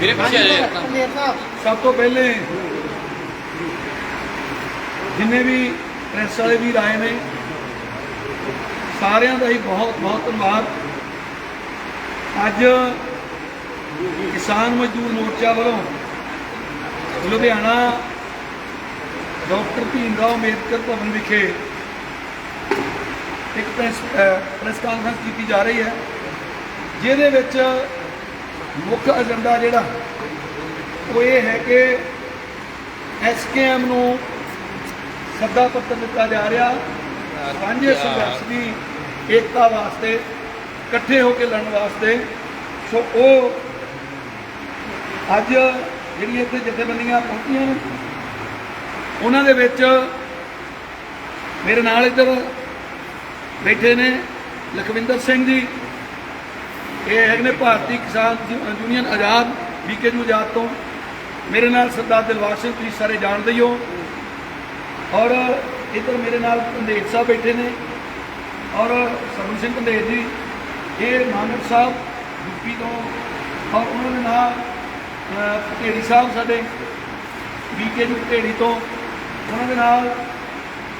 ਮੇਰੇ ਪਿੱਛੇ ਆ ਜਾਏ। ਆਪਣਾ ਸਭ ਤੋਂ ਪਹਿਲੇ ਜਿੰਨੇ ਵੀ ਪ੍ਰੈਸ ਵਾਲੇ ਵੀਰ ਆਏ ਨੇ ਸਾਰਿਆਂ ਦਾ ਹੀ ਬਹੁਤ ਬਹੁਤ ਧੰਨਵਾਦ। ਅੱਜ ਕਿਸਾਨ ਮਜ਼ਦੂਰ ਮੋਰਚਾ ਵੱਲੋਂ ਲੁਧਿਆਣਾ ਡਾਕਟਰ ਭੀਮ ਰਾਓ ਅੰਬੇਦਕਰ ਭਵਨ ਵਿਖੇ ਇੱਕ ਪ੍ਰੈਸ ਪ੍ਰੈਸ ਕਾਨਫਰੰਸ ਕੀਤੀ ਜਾ ਰਹੀ ਹੈ ਜਿਹਦੇ ਵਿੱਚ ਮੁੱਖ ਏਜੰਡਾ ਜਿਹੜਾ ਉਹ ਇਹ ਹੈ ਕਿ ਐਸਕੇਐਮ ਨੂੰ ਸੱਦਾ ਪੱਤਰ ਦਿੱਤਾ ਜਾ ਰਿਹਾ ਸਾਂਝੇ ਸੰਘਰਸ਼ ਦੀ ਏਕਤਾ ਵਾਸਤੇ ਇਕੱਠੇ ਹੋ ਕੇ ਲੜਨ ਵਾਸਤੇ। ਸੋ ਉਹ ਅੱਜ ਜਿਹੜੀਆਂ ਇੱਥੇ ਜਥੇਬੰਦੀਆਂ ਪਹੁੰਚੀਆਂ ਨੇ ਉਹਨਾਂ ਦੇ ਵਿੱਚ ਮੇਰੇ ਨਾਲ ਇੱਧਰ ਬੈਠੇ ਨੇ ਲਖਵਿੰਦਰ ਸਿੰਘ ਜੀ। ਇਹ ਹੈਗੇ ਨੇ ਭਾਰਤੀ ਕਿਸਾਨ ਯੂ- ਯੂਨੀਅਨ ਆਜ਼ਾਦ ਬੀਕੇਯੂ ਆਜ਼ਾਦ ਤੋਂ। ਮੇਰੇ ਨਾਲ ਸਰਦਾਰ ਦਿਲਵਾਰ ਸਿੰਘ ਤੁਸੀਂ ਸਾਰੇ ਜਾਣਦੇ ਹੀ ਹੋ। ਔਰ ਇੱਧਰ ਮੇਰੇ ਨਾਲ ਪੰਦੇਜ ਸਾਹਿਬ ਬੈਠੇ ਨੇ। ਔਰ ਸਰਵਨ ਸਿੰਘ ਪੰਦੇਜ ਜੀ ਇਹ ਮਾਨਕ ਸਾਹਿਬ ਯੂਪੀ ਤੋਂ। ਔਰ ਉਹਨਾਂ ਦੇ ਨਾਲ ਅਹ, ਸਾਹਿਬ ਸਾਡੇ ਬੀਕੇਯੂ ਪਟੇੜੀ ਤੋਂ। ਉਹਨਾਂ ਦੇ ਨਾਲ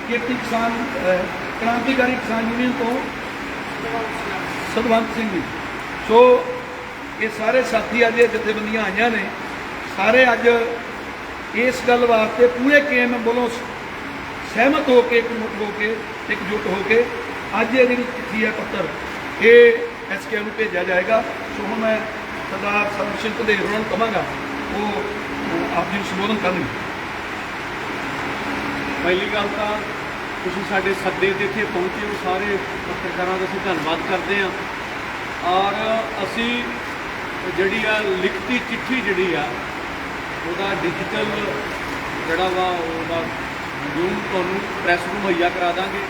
ਕਿਰਤੀ ਕਿਸਾਨ ਕ੍ਰਾਂਤੀਕਾਰੀ ਕਿਸਾਨ ਯੂਨੀਅਨ ਤੋਂ ਸਤਵੰਤ ਸਿੰਘ ਜੀ। ਸੋ ਇਹ ਸਾਰੇ ਸਾਥੀ ਅੱਜ ਇਹ ਜਥੇਬੰਦੀਆਂ ਆਈਆਂ ਨੇ। ਸਾਰੇ ਅੱਜ ਇਸ ਗੱਲ ਵਾਸਤੇ ਪੂਰੇ ਕੇਮ ਵੱਲੋਂ ਸਹਿਮਤ ਹੋ ਕੇ ਇਕਮੁੱਠ ਹੋ ਕੇ, ਇਕਜੁੱਟ ਹੋ ਕੇ ਅੱਜ ਇਹ ਜਿਹੜੀ ਚਿੱਠੀ ਹੈ ਪੱਤਰ, ਇਹ ਐਸਕੇ ਨੂੰ ਭੇਜਿਆ ਜਾਏਗਾ। ਸੋ ਹੁਣ ਮੈਂ ਸਰਦਾਰ ਸਰਵ ਸਿੰਘ ਦੇ ਹੋਰਾਂ ਨੂੰ ਕਹਾਂਗਾ ਉਹ ਉਹ ਆਪ ਜੀ ਨੂੰ ਸੰਬੋਧਨ ਕਰਨਗੇ। ਪਹਿਲੀ ਗੱਲ ਤਾਂ ਤੁਸੀਂ ਸਾਡੇ ਸੱਦੇ ਤੇ ਇੱਥੇ ਪਹੁੰਚੇ ਹੋ, ਸਾਰੇ ਪੱਤਰਕਾਰਾਂ ਦਾ ਅਸੀਂ ਧੰਨਵਾਦ ਕਰਦੇ ਹਾਂ। ਔਰ ਅਸੀਂ ਜਿਹੜੀ ਆ ਲਿਖਤੀ ਚਿੱਠੀ ਜਿਹੜੀ ਆ, ਉਹਦਾ ਡਿਜੀਟਲ ਜਿਹੜਾ ਵਾ, ਉਹਦਾ ਜੂਮ ਤੁਹਾਨੂੰ ਪ੍ਰੈਸ ਨੂੰ ਮੁਹੱਈਆ ਕਰਾ ਦਾਂਗੇ।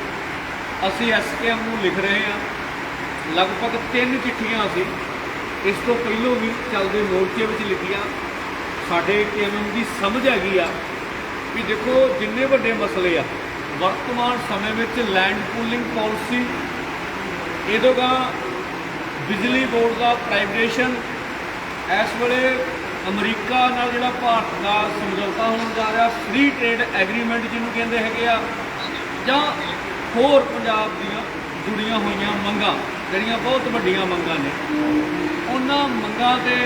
ਅਸੀਂ ਐਸਕੇਐਮ ਨੂੰ ਲਿਖ ਰਹੇ ਹਾਂ। ਲਗਭਗ ਤਿੰਨ ਚਿੱਠੀਆਂ ਅਸੀਂ ਇਸ ਤੋਂ ਪਹਿਲਾਂ ਵੀ ਚੱਲਦੇ ਮੋਰਚੇ ਵਿੱਚ ਲਿਖੀਆਂ। ਸਾਡੇ ਕੇਐਮਐਮ ਦੀ ਸਮਝ ਹੈਗੀ ਆ ਵੀ ਦੇਖੋ, ਜਿੰਨੇ ਵੱਡੇ ਮਸਲੇ ਆ ਵਰਤਮਾਨ ਸਮੇਂ ਵਿੱਚ ਲੈਂਡ ਪੂਲਿੰਗ ਪਾਲਿਸੀ ਇਹਦੋਗਾ ਬਿਜਲੀ ਬੋਰਡ ਦਾ ਪ੍ਰਾਈਵੇਟੇਸ਼ਨ ਇਸ ਵੇਲੇ ਅਮਰੀਕਾ ਨਾਲ ਜਿਹੜਾ ਭਾਰਤ ਦਾ ਸਮਝੌਤਾ ਹੋਣ ਜਾ ਰਿਹਾ ਫ੍ਰੀ ਟ੍ਰੇਡ ਐਗਰੀਮੈਂਟ ਜਿਹਨੂੰ ਕਹਿੰਦੇ ਹੈਗੇ ਆ, ਜਾਂ ਹੋਰ ਪੰਜਾਬ ਦੀਆਂ ਜੁੜੀਆਂ ਹੋਈਆਂ ਮੰਗਾਂ, ਜਿਹੜੀਆਂ ਬਹੁਤ ਵੱਡੀਆਂ ਮੰਗਾਂ ਨੇ, ਉਹਨਾਂ ਮੰਗਾਂ 'ਤੇ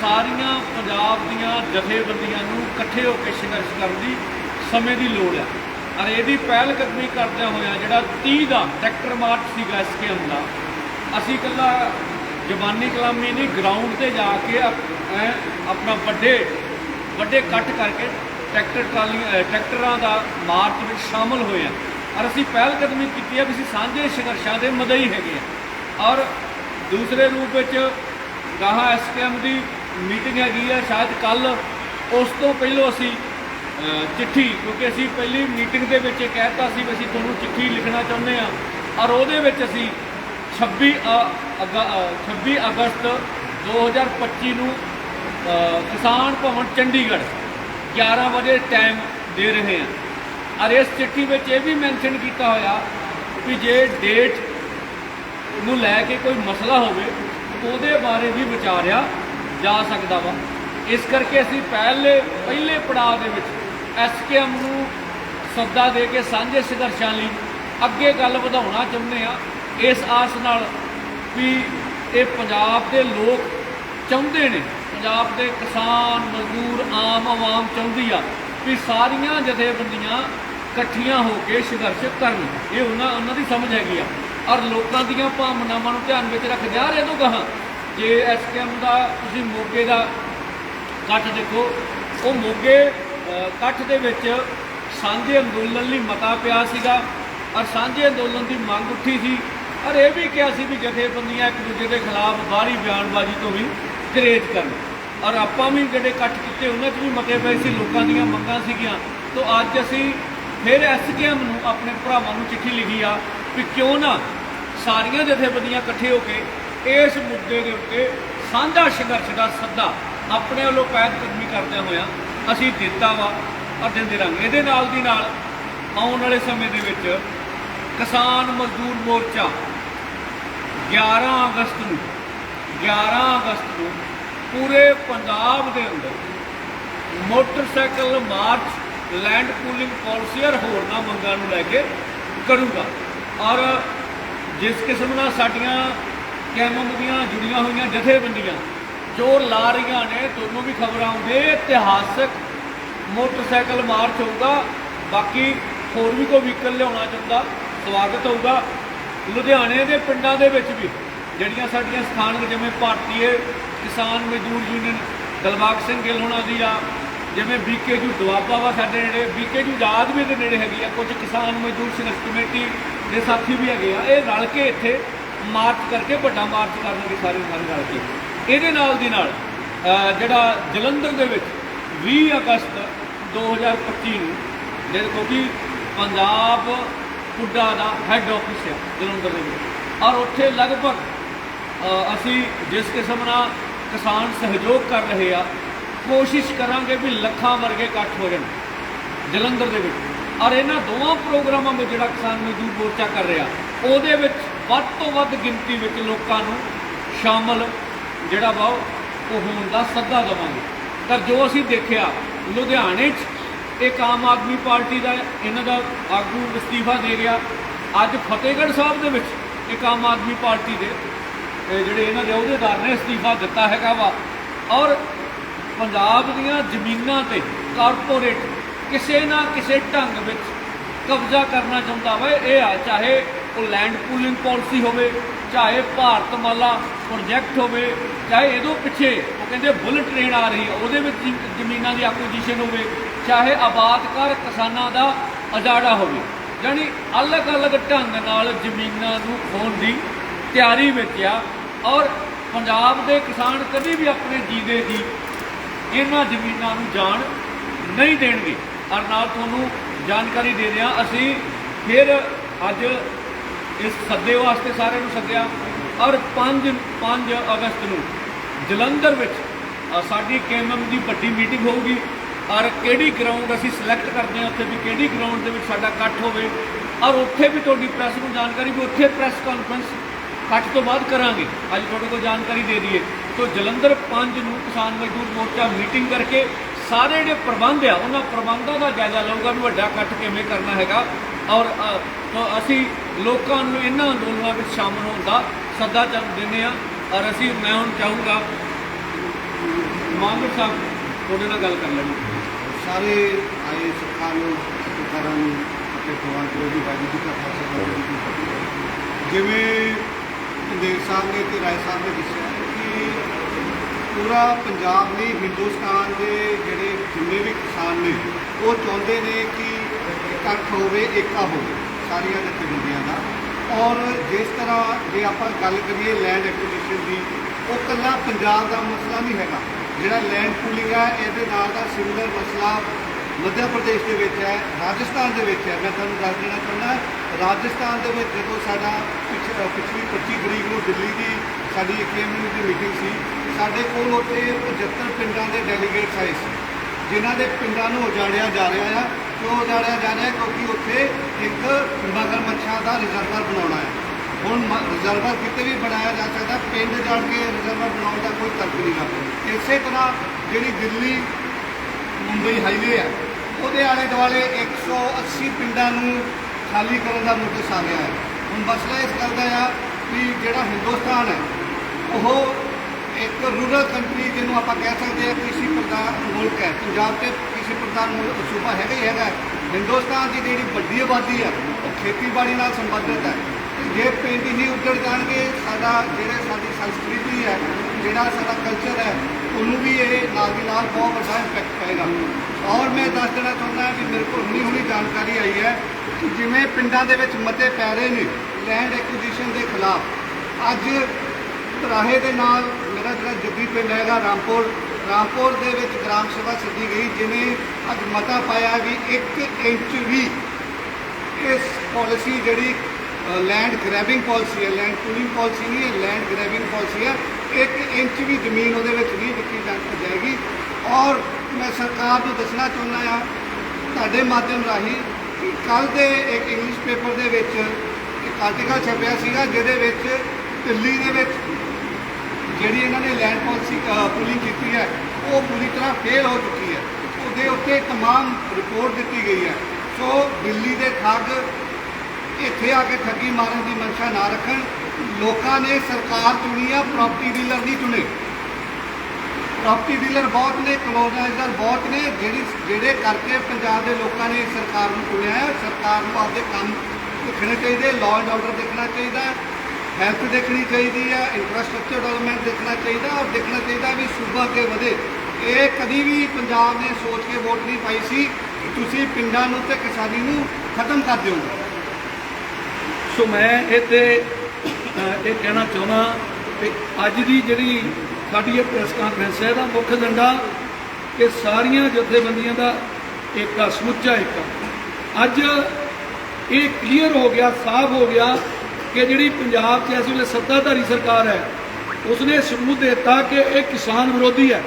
ਸਾਰੀਆਂ ਪੰਜਾਬ ਦੀਆਂ ਜਥੇਬੰਦੀਆਂ ਨੂੰ ਇਕੱਠੇ ਹੋ ਕੇ ਸੰਘਰਸ਼ ਕਰਨ ਦੀ ਸਮੇਂ ਦੀ ਲੋੜ ਹੈ ਔਰ ਇਹਦੀ ਪਹਿਲ ਕਦਮੀ ਕਰਦਿਆਂ ਹੋਇਆਂ ਜਿਹੜਾ 30 ਦਾ ਟਰੈਕਟਰ ਮਾਰਚ ਸੀਗਾ ਐਸਕੇਐਮ ਦਾ, ਅਸੀਂ ਇਕੱਲਾ ਜ਼ਬਾਨੀ ਕਲਾਮੀ ਨਹੀਂ ਗਰਾਊਂਡ ਤੇ ਜਾ ਕੇ ਆਪਣਾ ਵੱਡੇ ਵੱਡੇ ਇਕੱਠ ਕਰਕੇ ਟਰੈਕਟਰ ਟਰਾਲੀ ਟਰੈਕਟਰਾਂ ਦਾ ਮਾਰਚ ਵਿੱਚ ਸ਼ਾਮਲ ਹੋਏ ਆ। ਔਰ ਅਸੀਂ ਪਹਿਲ ਕਦਮੀ ਕੀਤੀ ਹੈ ਵੀ ਅਸੀਂ ਸਾਂਝੇ ਸੰਘਰਸ਼ਾਂ ਦੇ ਮਦਈ ਹੈਗੇ ਆ। ਔਰ ਦੂਸਰੇ ਰੂਪ ਵਿੱਚ ਗਾਹਾਂ ਐਸਕੇਐਮ ਦੀ ਮੀਟਿੰਗ ਹੈਗੀ ਆ, ਸ਼ਾਇਦ ਕੱਲ ਉਸ ਤੋਂ ਪਹਿਲਾਂ ਅਸੀਂ ਚਿੱਠੀ ਕਿਉਂਕਿ ਅਸੀਂ ਪਹਿਲੀ ਮੀਟਿੰਗ ਦੇ ਵਿੱਚ ਇਹ ਕਹਿਤਾ ਸੀ ਵੀ ਅਸੀਂ ਤੁਹਾਨੂੰ ਚਿੱਠੀ ਲਿਖਣਾ ਚਾਹੁੰਦੇ ਆ ਔਰ ਉਹਦੇ ਵਿੱਚ ਅਸੀਂ 26 ਅ- ਅਗ- ਅ, 26 ਅਗਸਤ 2025 ਨੂੰ ਕਿਸਾਨ ਭਵਨ ਚੰਡੀਗੜ੍ਹ 11 ਵਜੇ ਟਾਈਮ ਦੇ ਰਹੇ ਹਾਂ। ਔਰ ਇਸ ਚਿੱਠੀ ਵਿੱਚ ਇਹ ਵੀ ਮੈਂਸ਼ਨ ਕੀਤਾ ਹੋਇਆ ਵੀ ਜੇ ਡੇਟ ਨੂੰ ਲੈ ਕੇ ਕੋਈ ਮਸਲਾ ਹੋਵੇ ਉਹਦੇ ਬਾਰੇ ਵੀ ਵਿਚਾਰਿਆ ਜਾ ਸਕਦਾ ਵਾ। ਇਸ ਕਰਕੇ ਅਸੀਂ ਪਹਿਲੇ ਪਹਿਲੇ ਪੜਾਅ ਦੇ ਵਿੱਚ ਐਸਕੇਐਮ ਨੂੰ ਸੱਦਾ ਦੇ ਕੇ ਸਾਂਝੇ ਸੰਘਰਸ਼ਾਂ ਲਈ ਅੱਗੇ ਗੱਲ ਵਧਾਉਣਾ ਚਾਹੁੰਦੇ ਆ ਇਸ ਆਸ ਨਾਲ ਵੀ ਇਹ ਪੰਜਾਬ ਦੇ ਲੋਕ ਚਾਹੁੰਦੇ ਨੇ, ਪੰਜਾਬ ਦੇ ਕਿਸਾਨ, ਮਜ਼ਦੂਰ, ਆਮ ਆਵਾਮ ਚਾਹੁੰਦੀ ਆ ਵੀ ਸਾਰੀਆਂ ਜਥੇਬੰਦੀਆਂ ਇਕੱਠੀਆਂ ਹੋ ਕੇ ਸੰਘਰਸ਼ ਕਰਨ। ਇਹ ਉਹਨਾਂ ਉਹਨਾਂ ਦੀ ਸਮਝ ਹੈਗੀ ਆ। ਔਰ ਲੋਕਾਂ ਦੀਆਂ ਭਾਵਨਾਵਾਂ ਨੂੰ ਧਿਆਨ ਵਿੱਚ ਰੱਖਦੇ ਆ ਇਹਦੋਂ ਕਹਾ, ਜੇ ਐਸਕੇਐਮ ਦਾ ਤੁਸੀਂ ਮੋਗੇ ਦਾ ਇਕੱਠ ਦੇਖੋ, ਉਹ ਮੋਗੇ ਇਕੱਠ ਦੇ ਵਿੱਚ ਸਾਂਝੇ ਅੰਦੋਲਨ ਲਈ ਮਤਾ ਪਿਆ ਸੀਗਾ ਔਰ ਸਾਂਝੇ ਅੰਦੋਲਨ ਦੀ ਮੰਗ ਉੱਠੀ ਸੀ। ਔਰ ਇਹ ਵੀ ਕਿਹਾ ਸੀ ਵੀ ਜਥੇਬੰਦੀਆਂ ਇੱਕ ਦੂਜੇ ਦੇ ਖਿਲਾਫ ਬਾਹਰੀ ਬਿਆਨਬਾਜ਼ੀ ਤੋਂ ਵੀ ਗਰੇਜ ਕਰਨ। ਔਰ ਆਪਾਂ ਵੀ ਜਿਹੜੇ ਇਕੱਠ ਕੀਤੇ, ਉਹਨਾਂ 'ਚ ਵੀ ਮਤੇ ਪਏ ਸੀ, ਲੋਕਾਂ ਦੀਆਂ ਮੰਗਾਂ ਸੀਗੀਆਂ। ਤੋਂ ਅੱਜ ਅਸੀਂ ਫਿਰ ਐਸਕੇਐਮ ਨੂੰ ਆਪਣੇ ਭਰਾਵਾਂ ਨੂੰ ਚਿੱਠੀ ਲਿਖੀ ਆ ਵੀ ਕਿਉਂ ਨਾ ਸਾਰੀਆਂ ਜਥੇਬੰਦੀਆਂ ਇਕੱਠੇ ਹੋ ਕੇ ਇਸ ਮੁੱਦੇ ਦੇ ਉੱਤੇ ਸਾਂਝਾ ਸੰਘਰਸ਼ ਦਾ ਸੱਦਾ ਆਪਣੇ ਵੱਲੋਂ ਪੈਦ ਕਦਮੀ ਕਰਦਿਆਂ ਹੋਇਆਂ ਅਸੀਂ ਦਿੱਤਾ ਵਾ ਔਰ ਦਿੰਦੇ ਰਹਾਂਗੇ ਇਹਦੇ ਨਾਲ ਦੀ ਨਾਲ ਆਉਣ ਵਾਲੇ ਸਮੇਂ ਦੇ ਵਿੱਚ ਕਿਸਾਨ ਮਜ਼ਦੂਰ ਮੋਰਚਾ 11 ਅਗਸਤ ਨੂੰ 11 ਅਗਸਤ ਨੂੰ ਪੂਰੇ ਪੰਜਾਬ ਦੇ ਅੰਦਰ motorcycle march land pooling policy ਔਰ ਹੋਰਨਾਂ ਮੰਗਾਂ ਨੂੰ ਲੈ ਕੇ ਕਰੂਗਾ। ਔਰ ਜਿਸ ਕਿਸਮ ਨਾਲ ਸਾਡੀਆਂ ਕੈਮਮ ਦੀਆਂ ਜੁੜੀਆਂ ਹੋਈਆਂ ਜਥੇਬੰਦੀਆਂ ਜ਼ੋਰ ਲਾ ਰਹੀਆਂ ਨੇ, ਤੁਹਾਨੂੰ ਵੀ ਖਬਰ ਆਉਂਦੇ, ਇਤਿਹਾਸਕ ਮੋਟਰਸਾਈਕਲ ਮਾਰਚ ਹੋਊਗਾ। ਬਾਕੀ ਹੋਰ ਵੀ ਕੋਈ ਵਹੀਕਲ ਲਿਆਉਣਾ ਚਾਹੁੰਦਾ, ਸਵਾਗਤ ਹੋਊਗਾ। ਲੁਧਿਆਣੇ ਦੇ ਪਿੰਡਾਂ ਦੇ ਵਿੱਚ ਵੀ ਜਿਹੜੀਆਂ ਸਾਡੀਆਂ ਸਥਾਨਕ, ਜਿਵੇਂ ਭਾਰਤੀਏ ਕਿਸਾਨ ਮਜ਼ਦੂਰ ਯੂਨੀਅਨ, ਦਲਬਾਗ ਸਿੰਘ ਗਿੱਲ ਹੋਣਾ ਦੀ ਆ, ਜਿਵੇਂ ਬੀਕੇਯੂ ਦੁਆਬਾ ਵਾ ਸਾਡੇ ਨੇੜੇ ਬੀਕੇਯੂ ਆਜ਼ਾਦ ਵੀ ਦੇ ਨੇੜੇ ਹੈਗੀ ਆ, ਕੁਝ ਕਿਸਾਨ ਮਜ਼ਦੂਰ ਸੰਘਰਸ਼ ਕਮੇਟੀ ਦੇ ਸਾਥੀ ਵੀ ਹੈਗੇ ਆ, ਇਹ ਰਲ ਕੇ ਇੱਥੇ ਮਾਰਚ ਕਰਕੇ ਵੱਡਾ ਮਾਰਚ ਕਰਨਗੇ ਸਾਰੇ ਸਾਰੇ ਰਲ ਕੇ। ਇਹਦੇ ਨਾਲ ਦੀ ਨਾਲ ਜਿਹੜਾ ਜਲੰਧਰ ਦੇ ਵਿੱਚ 20 ਅਗਸਤ 2025 ਨੂੰ ਜਿਹੜੇ ਕਿਉਂਕਿ ਪੰਜਾਬ ਪੁੱਡਾ ਦਾ ਹੈੱਡ ਆਫਿਸ ਹੈ ਜਲੰਧਰ ਦੇ ਵਿੱਚ। ਔਰ ਉੱਥੇ ਲਗਭਗ ਅਸੀਂ ਜਿਸ ਕਿਸਮ ਨਾਲ ਕਿਸਾਨ ਸਹਿਯੋਗ ਕਰ ਰਹੇ ਆ, ਕੋਸ਼ਿਸ਼ ਕਰਾਂਗੇ ਵੀ ਲੱਖਾਂ ਵਰਗੇ ਇਕੱਠ ਹੋ ਜਾਣ ਜਲੰਧਰ ਦੇ ਵਿੱਚ। ਔਰ ਇਹਨਾਂ ਦੋਵਾਂ ਪ੍ਰੋਗਰਾਮਾਂ ਵਿੱਚ ਜਿਹੜਾ ਕਿਸਾਨ ਮਜ਼ਦੂਰ ਮੋਰਚਾ ਕਰ ਰਿਹਾ, ਉਹਦੇ ਵਿੱਚ ਵੱਧ ਤੋਂ ਵੱਧ ਗਿਣਤੀ ਵਿੱਚ ਲੋਕਾਂ ਨੂੰ ਸ਼ਾਮਲ ਜਿਹੜਾ ਵਾ ਉਹ ਹੋਣ ਦਾ ਸੱਦਾ ਦੇਵਾਂਗੇ। ਪਰ ਜੋ ਅਸੀਂ ਦੇਖਿਆ, ਲੁਧਿਆਣੇ 'ਚ ਇੱਕ ਆਮ ਆਦਮੀ ਪਾਰਟੀ ਦਾ ਇਹਨਾਂ ਦਾ ਆਗੂ ਅਸਤੀਫਾ ਦੇ ਗਿਆ ਅੱਜ ਫਤਿਹਗੜ੍ਹ ਸਾਹਿਬ ਦੇ ਵਿੱਚ ਇੱਕ ਆਮ ਆਦਮੀ ਪਾਰਟੀ ਦੇ ਜਿਹੜੇ ਇਹਨਾਂ ਦੇ ਅਹੁਦੇਦਾਰ ਨੇ ਅਸਤੀਫਾ ਦਿੱਤਾ ਹੈਗਾ ਵਾ। ਔਰ ਪੰਜਾਬ ਦੀਆਂ ਜ਼ਮੀਨਾਂ ਤੇ ਕਾਰਪੋਰੇਟ ਕਿਸੇ ਨਾ ਕਿਸੇ ਢੰਗ ਵਿੱਚ ਕਬਜ਼ਾ ਕਰਨਾ ਚਾਹੁੰਦਾ ਵਾ। ਇਹ ਆ ਚਾਹੇ ਉਹ ਲੈਂਡ ਪੂਲਿੰਗ ਪਾਲਿਸੀ ਹੋਵੇ ਚਾਹੇ ਭਾਰਤਮਾਲਾ ਪ੍ਰੋਜੈਕਟ ਹੋਵੇ, ਚਾਹੇ ਇਹਦੋਂ ਪਿੱਛੇ ਉਹ ਕਹਿੰਦੇ ਬੁਲਟ ਟ੍ਰੇਨ ਆ ਰਹੀ ਹੈ ਉਹਦੇ ਵਿੱਚ ਜ਼ਮੀਨਾਂ ਦੀ ਐਕੁਜੀਸ਼ਨ ਹੋਵੇ, ਚਾਹੇ ਆਬਾਦਕਾਰ ਕਿਸਾਨਾਂ ਦਾ ਅਜਾੜਾ ਹੋਵੇ, ਯਾਨੀ ਅਲੱਗ-ਅਲੱਗ ਢੰਗ ਨਾਲ ਜ਼ਮੀਨਾਂ ਨੂੰ ਖੋਣ ਦੀ ਤਿਆਰੀ ਵਿੱਚ ਆ, ਔਰ ਪੰਜਾਬ ਦੇ ਕਿਸਾਨ ਕਦੇ ਵੀ ਆਪਣੇ ਜੀਦੇ ਦੀ ਇਹਨਾਂ ਜ਼ਮੀਨਾਂ ਨੂੰ ਜਾਣ ਨਹੀਂ ਦੇਣਗੇ। ਔਰ ਨਾਲ ਤੁਹਾਨੂੰ ਜਾਣਕਾਰੀ ਦੇ ਦਿਆਂ, ਅਸੀਂ ਫਿਰ ਅੱਜ ਇਸ ਸੱਦੇ ਵਾਸਤੇ ਸਾਰਿਆਂ ਨੂੰ ਸੱਦਿਆ। ਔਰ 5 5 ਅਗਸਤ ਨੂੰ ਜਲੰਧਰ ਵਿੱਚ ਅ, ਸਾਡੀ ਕੇਐਮਐਮ ਦੀ ਵੱਡੀ ਮੀਟਿੰਗ ਹੋਊਗੀ। ਔਰ ਕਿਹੜੀ ਗਰਾਊਂਡ ਅਸੀਂ ਸਿਲੈਕਟ ਕਰਦੇ ਹਾਂ ਉੱਥੇ ਵੀ ਕਿਹੜੀ ਗਰਾਊਂਡ ਦੇ ਵਿੱਚ ਸਾਡਾ ਇਕੱਠ ਹੋਵੇ। ਔਰ ਉੱਥੇ ਵੀ ਤੁਹਾਡੀ ਪ੍ਰੈਸ ਨੂੰ ਜਾਣਕਾਰੀ ਵੀ ਉੱਥੇ ਪ੍ਰੈਸ ਕਾਨਫਰੰਸ ਇਕੱਠ ਤੋਂ ਬਾਅਦ ਕਰਾਂਗੇ। ਅੱਜ ਤੁਹਾਡੇ ਕੋਲ ਜਾਣਕਾਰੀ ਦੇ ਦਈਏ। ਤੋਂ ਜਲੰਧਰ 5 ਨੂੰ ਕਿਸਾਨ ਮਜ਼ਦੂਰ ਮੋਰਚਾ ਮੀਟਿੰਗ ਕਰਕੇ ਸਾਰੇ ਜਿਹੜੇ ਪ੍ਰਬੰਧ ਆ ਉਹਨਾਂ ਪ੍ਰਬੰਧਾਂ ਦਾ ਜਾਇਜ਼ਾ ਲਊਗਾ ਵੀ ਵੱਡਾ ਇਕੱਠ ਕਿਵੇਂ ਕਰਨਾ ਹੈਗਾ। ਔਰ ਅਸੀਂ ਲੋਕਾਂ ਨੂੰ ਇਹਨਾਂ ਅੰਦੋਲਨਾਂ ਵਿੱਚ ਸ਼ਾਮਲ ਹੋਣ ਦਾ ਸੱਦਾ ਚੱਲ ਦਿੰਦੇ ਆ ਔਰ ਅਸੀਂ, ਮੈਂ ਹੁਣ ਚਾਹੂੰਗਾ ਮਾਨਵ ਸਾਹਿਬ, ਤੁਹਾਡੇ ਨਾਲ ਗੱਲ ਕਰ ਲੈਣੀ। ਸਾਰੇ ਆਏ ਸਿੱਖਾਂ ਨੂੰ ਪੱਤਰਕਾਰਾਂ ਨੂੰ ਅਤੇ ਭਗਵਾਨ ਗੁਰੂ ਦੀ ਬਾਜੀ ਦੀ ਜਿਵੇਂ ਦੇਵ ਸਾਹਿਬ ਨੇ ਤੇ ਰਾਏ ਸਾਹਿਬ ਨੇ ਦੱਸਿਆ ਕਿ ਪੂਰਾ ਪੰਜਾਬ ਨਹੀਂ, ਹਿੰਦੁਸਤਾਨ ਦੇ ਜਿਹੜੇ ਜਿੰਨੇ ਵੀ ਕਿਸਾਨ ਨੇ, ਉਹ ਚਾਹੁੰਦੇ ਨੇ ਕਿ ਇਕੱਠ ਹੋਵੇ ਏਕਾ ਹੋਵੇ, ਸਾਰੀਆਂ ਜਥੇਬੰਦੀਆਂ ਦਾ। ਔਰ ਜਿਸ ਤਰ੍ਹਾਂ ਜੇ ਆਪਾਂ ਗੱਲ ਕਰੀਏ ਲੈਂਡ ਐਕੁਜੀਸ਼ਨ ਦੀ, ਉਹ ਕੱਲਾ ਪੰਜਾਬ ਦਾ ਮਸਲਾ ਨਹੀਂ ਹੈਗਾ। ਜਿਹੜਾ ਲੈਂਡ ਪੂਲਿੰਗ ਹੈ, ਇਹਦੇ ਨਾਲ ਦਾ ਸਿਮਿਲਰ ਮਸਲਾ ਮੱਧ ਪ੍ਰਦੇਸ਼ ਦੇ ਵਿੱਚ ਹੈ, ਰਾਜਸਥਾਨ ਦੇ ਵਿੱਚ ਹੈ। ਮੈਂ ਤੁਹਾਨੂੰ ਦੱਸ ਦੇਣਾ ਚਾਹੁੰਦਾ, ਰਾਜਸਥਾਨ ਦੇ ਵਿੱਚ ਜਦੋਂ ਸਾਡਾ ਪਿਛ- ਪਿਛਲੀ 25 ਤਰੀਕ ਨੂੰ ਦਿੱਲੀ ਦੀ ਸਾਡੀ ਕੇਐਮਯੂ ਦੀ ਮੀਟਿੰਗ ਸੀ, ਸਾਡੇ ਕੋਲ ਉੱਥੇ 75 ਪਿੰਡਾਂ ਦੇ ਡੈਲੀਗੇਟਸ ਆਏ ਸੀ, ਜਿਨ੍ਹਾਂ ਦੇ ਪਿੰਡਾਂ ਨੂੰ ਉਜਾੜਿਆ ਜਾ ਰਿਹਾ ਆ। ਕਿਉਂ ਜਾਣਿਆ ਜਾ ਰਿਹਾ ਕਿਉਂਕਿ ਉੱਥੇ ਇੱਕ ਮਗਰਮੱਛਾਂ ਦਾ ਰਿਜ਼ਰਵਰ ਬਣਾਉਣਾ ਹੈ। ਹੁਣ ਰਿਜ਼ਰਵਰ ਕਿਤੇ ਵੀ ਬਣਾਇਆ ਜਾ ਸਕਦਾ, ਪਿੰਡ ਜਾਣ ਕੇ ਰਿਜ਼ਰਵਰ ਬਣਾਉਣ ਦਾ ਕੋਈ ਤਰਕ ਨਹੀਂ ਕਰਦਾ। ਇਸੇ ਤਰ੍ਹਾਂ ਜਿਹੜੀ ਦਿੱਲੀ, ਮੁੰਬਈ ਹਾਈਵੇ ਹੈ, ਉਹਦੇ ਆਲੇ ਦੁਆਲੇ 180 ਪਿੰਡਾਂ ਨੂੰ ਖਾਲੀ ਕਰਨ ਦਾ ਨੋਟਿਸ ਆ ਗਿਆ ਹੈ ਹੁਣ ਮਸਲਾ ਇਸ ਗੱਲ ਦਾ ਆ ਕਿ ਜਿਹੜਾ ਹਿੰਦੁਸਤਾਨ ਹੈ, ਉਹ ਇੱਕ ਰੂਰਲ ਕੰਟਰੀ ਜਿਹਨੂੰ ਆਪਾਂ ਕਹਿ ਸਕਦੇ ਹਾਂ ਕ੍ਰਿਸ਼ੀ ਪ੍ਰਧਾਨ ਮੁਲਕ ਹੈ। ਪੰਜਾਬ ਤੇ ਕ੍ਰਿਸ਼ੀ ਪ੍ਰਧਾਨ ਮੁਲਕ ਸੂਬਾ ਹੈਗਾ ਹੀ ਹੈਗਾ। ਹਿੰਦੁਸਤਾਨ ਦੀ ਜਿਹੜੀ ਵੱਡੀ ਆਬਾਦੀ ਹੈ ਉਹ ਖੇਤੀਬਾੜੀ ਨਾਲ ਸੰਬੰਧਿਤ ਹੈ ਜੇ ਪਿੰਡ ਹੀ ਉੱਜੜ ਜਾਣਗੇ, ਸਾਡਾ ਜਿਹੜੇ ਸਾਡੀ ਸੰਸਕ੍ਰਿਤੀ ਹੈ ਜਿਹੜਾ ਸਾਡਾ ਕਲਚਰ ਹੈ ਉਹਨੂੰ ਵੀ ਇਹ ਨਾਲ ਦੀ ਨਾਲ ਬਹੁਤ ਵੱਡਾ ਇੰਪੈਕਟ ਪਏਗਾ। ਔਰ ਮੈਂ ਦੱਸ ਦੇਣਾ ਚਾਹੁੰਦਾ ਕਿ ਮੇਰੇ ਕੋਲ ਹੁਣੀ ਹੁਣੀ ਜਾਣਕਾਰੀ ਆਈ ਹੈ ਕਿ ਜਿਵੇਂ ਪਿੰਡਾਂ ਦੇ ਵਿੱਚ ਮਤੇ ਪੈ ਰਹੇ ਨੇ ਲੈਂਡ ਐਕੁਜੀਸ਼ਨ ਦੇ ਖਿਲਾਫ, ਅੱਜ ਤਰਾਹੇ ਦੇ ਨਾਲ ਮੇਰਾ ਜਿਹੜਾ ਜੱਦੀ ਪਿੰਡ ਹੈਗਾ ਰਾਮਪੁਰ ਰਾਮਪੁਰ ਦੇ ਵਿੱਚ ਗ੍ਰਾਮ ਸਭਾ ਸੱਦੀ ਗਈ ਜਿਹਨੇ ਅੱਜ ਮਤਾ ਪਾਇਆ ਵੀ 1 ਇੰਚ ਵੀ ਇਸ ਪਾਲਿਸੀ ਜਿਹੜੀ ਲੈਂਡ ਗ੍ਰੈਬਿੰਗ ਪਾਲਿਸੀ ਹੈ ਲੈਂਡ ਪੂਲਿੰਗ ਪਾਲਿਸੀ ਨਹੀਂ ਹੈ ਲੈਂਡ ਗ੍ਰੈਬਿੰਗ ਪਾਲਿਸੀ ਹੈ 1 ਇੰਚ ਵੀ ਜ਼ਮੀਨ ਉਹਦੇ ਵਿੱਚ ਨਹੀਂ ਦਿੱਤੀ ਜਾਏਗੀ ਔਰ ਮੈਂ ਸਰਕਾਰ ਨੂੰ ਦੱਸਣਾ ਚਾਹੁੰਦਾ ਆ ਤੁਹਾਡੇ ਮਾਧਿਅਮ ਰਾਹੀਂ ਕਿ ਕੱਲ ਦੇ ਇੱਕ ਇੰਗਲਿਸ਼ ਪੇਪਰ ਦੇ ਵਿੱਚ ਇੱਕ ਆਰਟੀਕਲ ਛਪਿਆ ਸੀਗਾ, ਜਿਹਦੇ ਵਿੱਚ ਦਿੱਲੀ ਦੇ ਵਿੱਚ ਜਿਹੜੀ ਇਹਨਾਂ ਨੇ ਲੈਂਡ ਪਾਲਿਸੀ ਪੂਲਿੰਗ ਕੀਤੀ ਹੈ, ਉਹ ਪੂਰੀ ਤਰ੍ਹਾਂ ਫੇਲ ਹੋ ਚੁੱਕੀ ਹੈ। ਉਹਦੇ ਉੱਤੇ ਤਮਾਮ ਰਿਪੋਰਟ ਦਿੱਤੀ ਗਈ ਹੈ। ਸੋ ਦਿੱਲੀ ਦੇ ਠੱਗ ਇੱਥੇ ਆ ਕੇ ਠੱਗੀ ਮਾਰਨ ਦੀ ਮਨਸ਼ਾ ਨਾ ਰੱਖਣ, ਲੋਕਾਂ ਨੇ ਸਰਕਾਰ ਚੁਣੀ ਆ ਪ੍ਰਾਪਰਟੀ ਡੀਲਰ ਨਹੀਂ ਚੁਣੇ। ਪ੍ਰਾਪਰਟੀ ਡੀਲਰ ਬਹੁਤ ਨੇ ਕਲੋਨਾਈਜ਼ਰ ਬਹੁਤ ਨੇ, ਜਿਹੜੀ, ਜਿਹੜੇ ਕਰਕੇ ਪੰਜਾਬ ਦੇ ਲੋਕਾਂ ਨੇ ਸਰਕਾਰ ਨੂੰ ਚੁਣਿਆ ਹੈ, ਸਰਕਾਰ ਨੂੰ ਆਪਦੇ ਕੰਮ ਦੇਖਣੇ ਚਾਹੀਦੇ ਲਾਅ ਐਂਡ ਆਰਡਰ ਦੇਖਣਾ ਚਾਹੀਦਾ ਹੈਲਥ ਦੇਖਣੀ ਚਾਹੀਦੀ ਹੈ ਇਨਫਰਾਸਟ੍ਰਕਚਰ ਡਿਵੈਲਪਮੈਂਟ ਦੇਖਣਾ ਚਾਹੀਦਾ ਔਰ ਦੇਖਣਾ ਚਾਹੀਦਾ ਵੀ ਸੂਬਾ ਅੱਗੇ ਵਧੇ। ਇਹ ਕਦੀ ਵੀ ਪੰਜਾਬ ਨੇ ਸੋਚ ਕੇ ਵੋਟ ਨਹੀਂ ਪਾਈ ਸੀ ਤੁਸੀਂ ਪਿੰਡਾਂ ਨੂੰ ਤੇ ਕਿਸਾਨੀ ਨੂੰ ਖਤਮ ਕਰ ਦਿਓਗੇ ਸੋ ਮੈਂ ਇੱਥੇ ਅਹ, ਇਹ ਕਹਿਣਾ ਚਾਹੁੰਦਾ ਕਿ ਅੱਜ ਦੀ ਜਿਹੜੀ ਸਾਡੀ ਇਹ ਪ੍ਰੈਸ ਕਾਨਫਰੰਸ ਹੈ ਇਹਦਾ ਮੁੱਖ ਏਜੰਡਾ ਕਿ ਸਾਰੀਆਂ ਜਥੇਬੰਦੀਆਂ ਦਾ ਇੱਕ ਸਮੁੱਚਾ ਇੱਕ ਅੱਜ ਇਹ ਕਲੀਅਰ ਹੋ ਗਿਆ ਸਾਫ਼ ਹੋ ਗਿਆ ਕਿ ਜਿਹੜੀ ਪੰਜਾਬ 'ਚ ਇਸ ਵੇਲੇ ਸੱਤਾਧਾਰੀ ਸਰਕਾਰ ਹੈ, ਉਸਨੇ ਸਬੂਤ ਦਿੱਤਾ ਕਿ ਇਹ ਕਿਸਾਨ ਵਿਰੋਧੀ ਹੈ।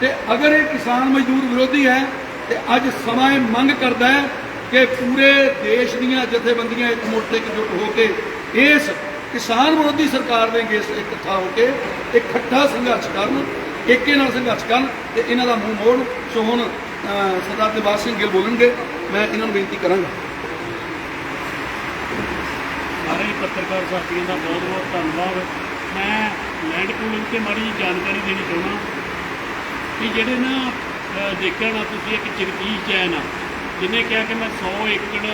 ਤੇ ਅਗਰ ਇਹ ਕਿਸਾਨ ਮਜ਼ਦੂਰ ਵਿਰੋਧੀ ਹੈ, ਤੇ ਅੱਜ ਸਮਾਂ ਇਹ ਮੰਗ ਕਰਦਾ ਹੈ ਕਿ ਪੂਰੇ ਦੇਸ਼ ਦੀਆਂ ਜਥੇਬੰਦੀਆਂ ਇੱਕ ਮੁੱਠ ਇਕਜੁੱਟ ਹੋ ਕੇ ਇਸ ਕਿਸਾਨ ਵਿਰੋਧੀ ਸਰਕਾਰ ਦੇ ਅਗੇਂਸਟ ਇਕੱਠਾ ਹੋ ਕੇ ਇਕੱਠਾ ਸੰਘਰਸ਼ ਕਰਨ, ਏਕੇ ਨਾਲ ਸੰਘਰਸ਼ ਕਰਨ ਤੇ ਇਹਨਾਂ ਦਾ ਮੂੰਹ ਮੋੜ, ਸੋ ਹੁਣ ਸਰਦਾਰ ਦਿਲਬਾਗ ਸਿੰਘ ਗਿੱਲ ਬੋਲਣਗੇ। ਮੈਂ ਇਹਨਾਂ ਨੂੰ ਬੇਨਤੀ ਕਰਾਂਗਾ ਸਾਰੇ ਹੀ ਪੱਤਰਕਾਰ ਸਾਥੀਆਂ ਦਾ ਬਹੁਤ ਬਹੁਤ ਧੰਨਵਾਦ। ਮੈਂ ਲੈਂਡ ਪੂਲਿੰਗ ਤੇ ਮਾੜੀ ਜਿਹੀ ਜਾਣਕਾਰੀ ਦੇਣੀ ਚਾਹੁੰਦਾ ਕਿ ਜਿਹੜੇ ਨਾ ਦੇਖਿਆ ਨਾ ਤੁਸੀਂ ਇੱਕ ਜਗਦੀਸ਼ ਜੈਨ ਆ, ਜਿਹਨੇ ਕਿਹਾ ਕਿ ਮੈਂ 100 ਏਕੜ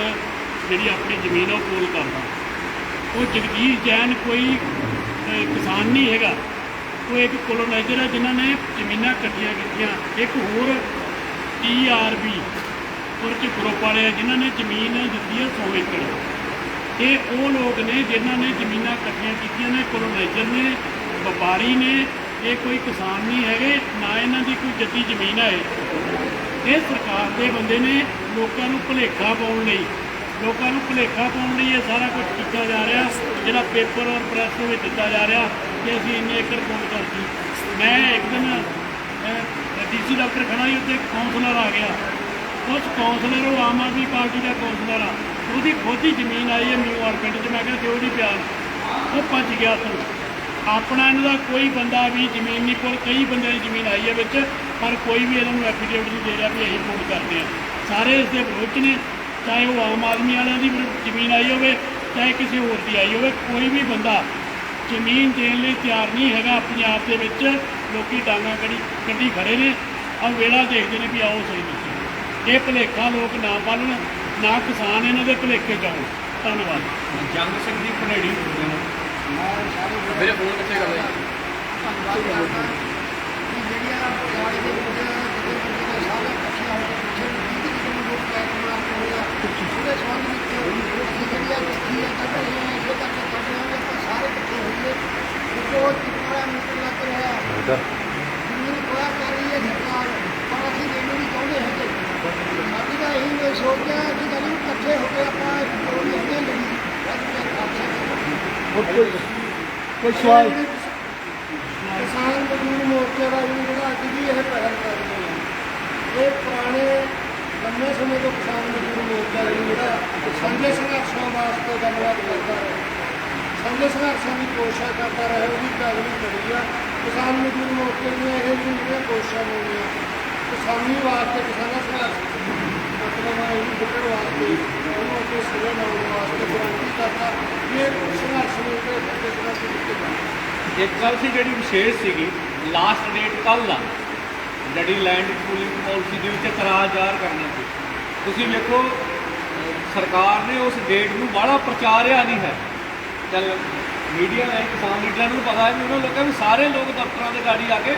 ਜਿਹੜੀ ਆਪਣੀ ਜ਼ਮੀਨ ਆ ਉਹ ਪੂਲ ਕਰਦਾ। ਉਹ ਜਗਦੀਸ਼ ਜੈਨ ਕੋਈ ਕਿਸਾਨ ਨਹੀਂ ਹੈਗਾ। ਉਹ ਇੱਕ ਕੋਲੋਨਾਈਜ਼ਰ ਹੈ ਜਿਨ੍ਹਾਂ ਨੇ ਜ਼ਮੀਨਾਂ ਇਕੱਠੀਆਂ ਕੀਤੀਆਂ। ਇੱਕ ਹੋਰ ਟੀਆਰਬੀ ਕੁਝ ਗਰੁੱਪ ਵਾਲੇ ਆ ਜਿਨ੍ਹਾਂ ਨੇ ਜ਼ਮੀਨ ਦਿੱਤੀ ਹੈ 100 ਏਕੜ। ਇਹ ਉਹ ਲੋਕ ਨੇ ਜਿਨ੍ਹਾਂ ਨੇ ਜ਼ਮੀਨਾਂ ਇਕੱਠੀਆਂ ਕੀਤੀਆਂ ਨੇ ਕੋਲੋਨਾਈਜ਼ਰ ਨੇ, ਵਪਾਰੀ ਨੇ, ਇਹ ਕੋਈ ਕਿਸਾਨ ਨਹੀਂ ਹੈਗੇ, ਨਾ ਇਹਨਾਂ ਦੀ ਕੋਈ ਜੱਦੀ ਜ਼ਮੀਨ ਹੈ। ਇਹ ਸਰਕਾਰ ਦੇ ਬੰਦੇ ਨੇ ਲੋਕਾਂ ਨੂੰ ਭੁਲੇਖਾ ਪਾਉਣ ਲਈ, ਲੋਕਾਂ ਨੂੰ ਭੁਲੇਖਾ ਪਾਉਣ ਲਈ ਇਹ ਸਾਰਾ ਕੁਝ ਕੀਤਾ ਜਾ ਰਿਹਾ, ਜਿਹੜਾ ਪੇਪਰ ਔਰ ਪ੍ਰੈਸ ਦੇ ਵਿੱਚ ਦਿੱਤਾ ਜਾ ਰਿਹਾ ਕਿ ਅਸੀਂ ਇੰਨੇ ਏਕੜ ਕੋਲ ਕਰਤੀ ਮੈਂ ਇੱਕ ਦਿਨ ਡੀਸੀ ਡਾਕਟਰ ਖੜਾ ਸੀ, ਉੱਥੇ ਕਾਉਂਸਲਰ ਆ ਗਿਆ। ਉਸ ਕਾਉਂਸਲਰ ਉਹ ਆਮ ਆਦਮੀ ਪਾਰਟੀ ਦਾ ਕਾਉਂਸਲਰ ਆ। ਉਹਦੀ ਖੁਦ ਦੀ ਜ਼ਮੀਨ ਆਈ ਹੈ ਨਿਊ ਪਿੰਡ 'ਚ, ਮੈਂ ਕਿਹਾ ਦਿਓ ਜੀ ਪਿਆਰ। ਉਹ ਭੱਜ ਗਿਆ ਤੋਂ ਆਪਣਾ ਇਹਨਾਂ ਦਾ ਕੋਈ ਬੰਦਾ ਵੀ ਜ਼ਮੀਨ ਨਹੀਂ ਕੋਲ ਕਈ ਬੰਦਿਆਂ ਦੀ ਜ਼ਮੀਨ ਆਈ ਹੈ ਵਿੱਚ, ਪਰ ਕੋਈ ਵੀ ਇਹਨਾਂ ਨੂੰ ਐਫੀਡੇਵਿਟ ਨਹੀਂ ਦੇ ਰਿਹਾ ਵੀ ਅਸੀਂ ਵੋਟ ਕਰਦੇ ਆ ਸਾਰੇ ਇਸ ਦੇ ਵਿਰੋਧ ਨੇ, ਚਾਹੇ ਉਹ ਆਮ ਆਦਮੀ ਵਾਲਿਆਂ ਦੀ ਜ਼ਮੀਨ ਆਈ ਹੋਵੇ, ਚਾਹੇ ਕਿਸੇ ਹੋਰ ਦੀ ਆਈ ਹੋਵੇ, ਕੋਈ ਵੀ ਬੰਦਾ ਜ਼ਮੀਨ ਦੇਣ ਲਈ ਤਿਆਰ ਨਹੀਂ ਹੈਗਾ ਪੰਜਾਬ ਦੇ ਵਿੱਚ, ਲੋਕੀ ਡਾਂਗਾ ਕੜੀ ਕੱਢੀ ਖੜੇ ਨੇ। ਆ ਵੇਲਾ ਦੇਖਦੇ ਨੇ ਵੀ ਆਓ ਸਹੀ ਨਹੀਂ ਇਹ ਭੁਲੇਖਾ ਲੋਕ ਨਾ ਪਾਲਣ ਨਾ ਕਿਸਾਨ ਇਹਨਾਂ ਦੇ ਭੁਲੇਖੇ ਜਾਣ ਧੰਨਵਾਦ ਜੰਗ ਸਿੰਘ ਦੀ ਨੇ ਮੇਰੇ ਫੋਨ ਕਿੱਥੇ ਕਰ ਰਿਹਾ ਧੰਨਵਾਦ ਕਰਦਾ ਕਿ ਜਿਹੜੀਆਂ ਪੁਰਾਣੇ ਦੇ ਵਿੱਚ ਜਿਹੜੇ ਬੰਦੇ ਸਾਰੇ ਇਕੱਠੇ ਹੋ ਕੇ ਪਿੱਛੇ ਨੂੰ ਕੀ ਕਿਸੇ ਨੂੰ ਲੋਕ ਕਹਿ ਕੇ ਮਾਰ ਹੋਇਆ ਉਹਦੇ ਸੰਬੰਧ ਵਿੱਚ ਅਸੀਂ ਜਿਹੜੀ ਆ ਚਿੱਠੀ ਆ ਕੱਢ ਰਹੇ ਹਾਂ ਇਹ ਤੱਕ ਕੱਢ ਰਹੇ ਹਾਂ ਕਿ ਸਾਰੇ ਇਕੱਠੇ ਹੋਈਏ ਇੱਕੋ ਚਿੱਠਾ ਮਿੱਟਰ ਲੱਗ ਰਿਹਾ ਕੋਇਆ ਕਰ ਰਹੀ ਹੈ ਸਰਕਾਰ ਪਰ ਅਸੀਂ ਇਹਨੂੰ ਨਹੀਂ ਚਾਹੁੰਦੇ ਹੈਗੇ ਸਾਡੀ ਤਾਂ ਇਹੀ ਮੈਂ ਸੋਚਿਆ ਕਿ ਜਦੋਂ ਇਕੱਠੇ ਹੋ ਕੇ ਆਪਾਂ ਵੀ ਅੱਗੇ ਲੜੀ ਹੋਰ ਕੋਈ ਕੋਈ ਸਵਾਲ? ਕਿਸਾਨ ਮਜ਼ਦੂਰ ਮੋਰਚੇ ਦਾ ਵੀ ਜਿਹੜਾ ਅੱਜ ਵੀ ਇਹ ਪਹਿਲ ਕਰ ਰਹੇ ਆ। ਇਹ ਪੁਰਾਣੇ ਲੰਮੇ ਸਮੇਂ ਤੋਂ ਕਿਸਾਨ ਮਜ਼ਦੂਰ ਮੋਰਚਾ ਜਿਹੜਾ ਸਾਂਝੇ ਸੰਘਰਸ਼ਾਂ ਵਾਸਤੇ ਗੱਲਬਾਤ ਕਰਦਾ ਹੈ ਸਾਂਝੇ ਸੰਘਰਸ਼ਾਂ ਦੀ ਕੋਸ਼ਿਸ਼ ਕਰਦਾ ਰਿਹਾ ਉਹਦੀ ਕਾਗਜ਼ੀ ਕਰੀ ਆ। ਕਿਸਾਨ ਮਜ਼ਦੂਰ ਮੋਰਚੇ ਦੀਆਂ ਇਹ ਜਿਹੜੀਆਂ ਕੋਸ਼ਿਸ਼ਾਂ ਹੋਈਆਂ ਕਿਸਾਨੀ ਵਾਸਤੇ, ਕਿਸਾਨਾਂ ਸੰਘਰਸ਼ ਮਤਲਬ ਹੈ ਇਹ ਬੁੱਕਰ ਵਾਸਤੇ, ਉਹਨੂੰ ਅੱਗੇ ਸਿਰੇ ਲਾਉਣ ਵਾਸਤੇ ਗਰੰਟੀ ਕਰਦਾ ਕਿ ਇਹ ਸੰਘਰਸ਼ ਨੂੰ ਤੇ ਅੱਗੇ ਸੰਘਰਸ਼ ਦਿੱਤੇ ਜਾਣ। ਇੱਕ ਗੱਲ ਸੀ ਜਿਹੜੀ ਵਿਸ਼ੇਸ਼ ਸੀਗੀ ਲਾਸਟ ਡੇਟ ਕੱਲ ਆ ਜਿਹੜੀ ਲੈਂਡ ਪੂਲਿੰਗ ਪਾਲਿਸੀ ਦੇ ਵਿੱਚ ਇਤਰਾਜ਼ ਜ਼ਾਹਰ ਕਰਨਾ ਸੀ। ਤੁਸੀਂ ਵੇਖੋ, ਸਰਕਾਰ ਨੇ ਉਸ ਡੇਟ ਨੂੰ ਬਾਹਲਾ ਪ੍ਰਚਾਰਿਆ ਨਹੀਂ ਹੈ। ਚੱਲ ਮੀਡੀਆ ਨੇ, ਕਿਸਾਨ ਲੀਡਰਾਂ ਨੂੰ ਪਤਾ ਹੈ, ਵੀ ਉਹਨਾਂ ਲੋਕਾਂ ਨੂੰ ਸਾਰੇ ਲੋਕ ਦਫ਼ਤਰਾਂ ਦੇ ਗਾੜੀ ਆ ਕੇ